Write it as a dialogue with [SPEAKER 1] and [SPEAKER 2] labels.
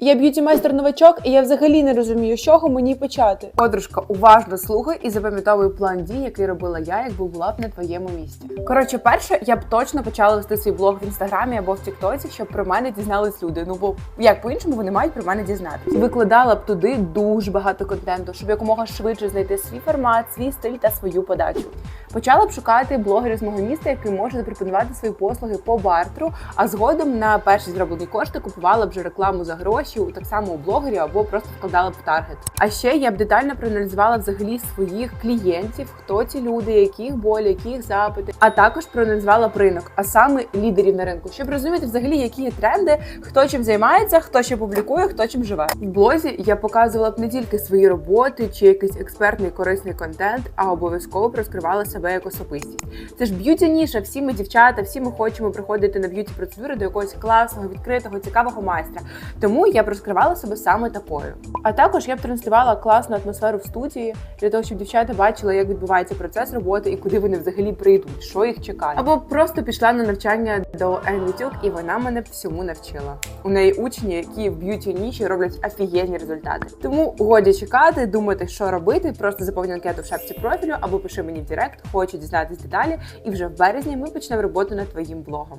[SPEAKER 1] Я б'юті майстер новачок, і я взагалі не розумію, з чого мені почати.
[SPEAKER 2] Подружка, уважно слухай і запам'ятовуй план дій, який робила я, якби була б на твоєму місці. Коротше, перше, я б точно почала вести свій блог в інстаграмі або в Тіктоці, щоб про мене дізнались люди. Ну бо як по-іншому вони мають про мене дізнатися. Викладала б туди дуже багато контенту, щоб якомога швидше знайти свій формат, свій стиль та свою подачу. Почала б шукати блогерів з мого міста, які можуть запропонувати свої послуги по бартеру, а згодом на перші зроблені кошти купувала б вже рекламу за гроші, так само у блогерів або просто вкладала б в таргет. А ще я б детально проаналізувала взагалі своїх клієнтів, хто ці люди, яких болі, яких запити, а також проаналізувала ринок, а саме лідерів на ринку, щоб розуміти взагалі, які є тренди, хто чим займається, хто що публікує, хто чим живе. В блозі я показувала б не тільки свої роботи чи якийсь експертний корисний контент, а обов'язково розкривала себе як особистість. Це ж б'юті ніша, всі ми дівчата, всі ми хочемо приходити на б'юті процедури до якогось класного, відкритого, цікавого майстра. Тому я б розкривала себе саме такою. А також я б транслювала класну атмосферу в студії для того, щоб дівчата бачили, як відбувається процес роботи і куди вони взагалі прийдуть, що їх чекає. Або просто пішла на навчання до Енвітюк, і вона мене всьому навчила. У неї учні, які в б'юті ніші роблять офігенні результати. Тому годі чекати, думати, що робити. Просто заповнюй анкету в шапці профілю або пиши мені в Директ, хочу дізнатись деталі. І вже в березні ми почнемо роботу над твоїм блогом.